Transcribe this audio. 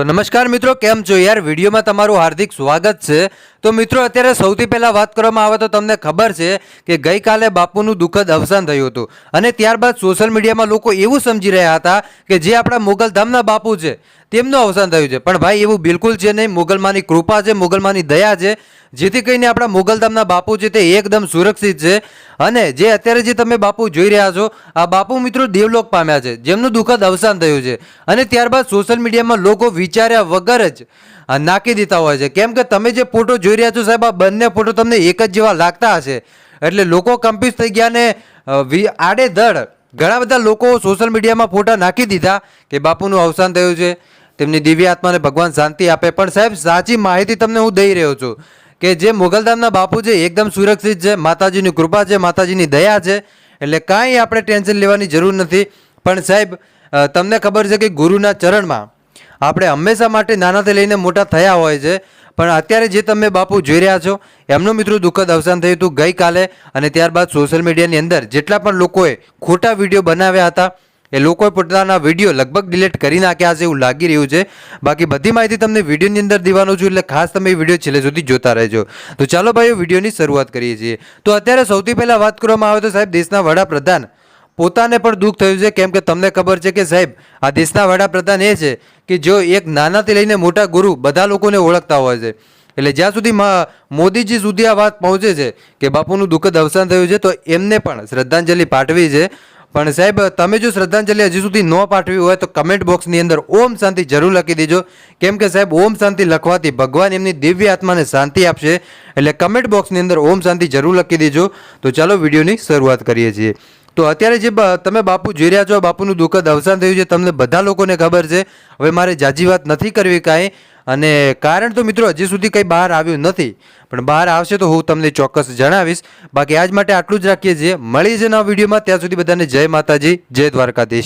તો નમસ્કાર મિત્રો, કેમ છો યાર? વિડીયોમાં તમારું હાર્દિક સ્વાગત છે. તો મિત્રો, અત્યારે સૌથી પહેલાં વાત કરવામાં આવે તો તમને ખબર છે કે ગઈકાલે બાપુનું દુઃખદ અવસાન થયું હતું. અને ત્યારબાદ સોશિયલ મીડિયામાં લોકો એવું સમજી રહ્યા હતા કે જે આપણા મોગલધામના બાપુ છે, તેમનું અવસાન થયું છે. પણ ભાઈ, એવું બિલકુલ છે નહીં. મોગલમાની કૃપા છે, મોગલમાની દયા છે. જેથી કરીને આપણા મોગલધામના બાપુ છે તે એકદમ સુરક્ષિત છે. અને જે અત્યારે જે તમે બાપુ જોઈ રહ્યા છો, આ બાપુ મિત્રો દેવલોક પામ્યા છે, જેમનું દુઃખદ અવસાન થયું છે. અને ત્યારબાદ સોશિયલ મીડિયામાં લોકો વિચાર્યા વગર જ નાખી દેતા હોય છે. કેમ કે તમે જે ફોટો જોઈ રહ્યા છો સાહેબ, આ બંને ફોટો તમને એક જ જેવા લાગતા હશે. એટલે લોકો કન્ફ્યુઝ થઈ ગયા ને આડેધડ ઘણા બધા લોકો સોશિયલ મીડિયામાં ફોટા નાખી દીધા કે બાપુનું અવસાન થયું છે. તેમની દિવ્ય આત્માને ભગવાન શાંતિ આપે. પણ સાહેબ, સાચી માહિતી તમને હું દઈ રહ્યો છું. કે જે મોગલધામના બાપુ છે એકદમ સુરક્ષિત છે, માતાજીની કૃપા છે, માતાજીની દયા છે, એટલે કાંઈ આપણે ટેન્શન લેવાની જરૂર નથી. પણ સાહેબ તમને ખબર છે કે ગુરુના ચરણમાં આપણે હંમેશા માટે નાનાથી લઈને મોટા થયા હોય છે, પણ અત્યારે જે તમે બાપુ જોઈ રહ્યા છો, એમનું મિત્રો દુઃખદ અવસાન થયું હતું ગઈકાલે અને ત્યારબાદ સોશિયલ મીડિયાની અંદર જેટલા પણ લોકોએ ખોટા વીડિયો બનાવ્યા હતા એ લોકોએ પોતાના વીડિયો લગભગ ડિલીટ કરી નાખ્યા છે એવું લાગી રહ્યું છે. બાકી બધી માહિતી તમને વિડીયોની અંદર દેવાનો છું, એટલે ખાસ તમે વીડિયો છેલ્લે સુધી જોતા રહેજો. તો ચાલો ભાઈઓ વિડીયોની શરૂઆત કરીએ છીએ. તો અત્યારે સૌથી પહેલાં વાત કરવામાં આવે તો સાહેબ, દેશના વડાપ્રધાન પોતાને પણ દુઃખ થયું છે. કેમ કે તમને ખબર છે કે સાહેબ, આ દેશના વડાપ્રધાન એ છે કે જો એક નાનાથી લઈને મોટા ગુરુ બધા લોકોને ઓળખતા હોય છે. એટલે જ્યાં સુધી મોદીજી સુધી આ વાત પહોંચે છે કે બાપુનું દુઃખદ અવસાન થયું છે, તો એમને પણ શ્રદ્ધાંજલિ પાઠવી છે. પણ સાહેબ, તમે જો શ્રદ્ધાંજલિ હજી સુધી ન પાઠવી હોય તો કમેન્ટ બોક્સની અંદર ઓમ શાંતિ જરૂર લખી દેજો. કેમ કે સાહેબ, ઓમ શાંતિ લખવાથી ભગવાન એમની દિવ્ય આત્માને શાંતિ આપશે. એટલે કમેન્ટ બોક્સની અંદર ઓમ શાંતિ જરૂર લખી દેજો. તો ચાલો વિડીયોની શરૂઆત કરીએ છીએ. તો અત્યારે જે તમે બાપુ જોઈ રહ્યા છો, બાપુનું દુઃખદ અવસાન થયું છે, તમને બધા લોકોને ખબર છે. હવે મારે જાજી વાત નથી કરવી કાંઈ. અને કારણ તો મિત્રો હજી સુધી કંઈ બહાર આવ્યું નથી. પણ બહાર આવશે તો હું તમને ચોક્કસ જણાવીશ. બાકી આજ માટે આટલું જ રાખીએ છીએ. મળી છે નવા વિડીયોમાં. ત્યાં સુધી બધાને જય માતાજી, જય દ્વારકાધીશ.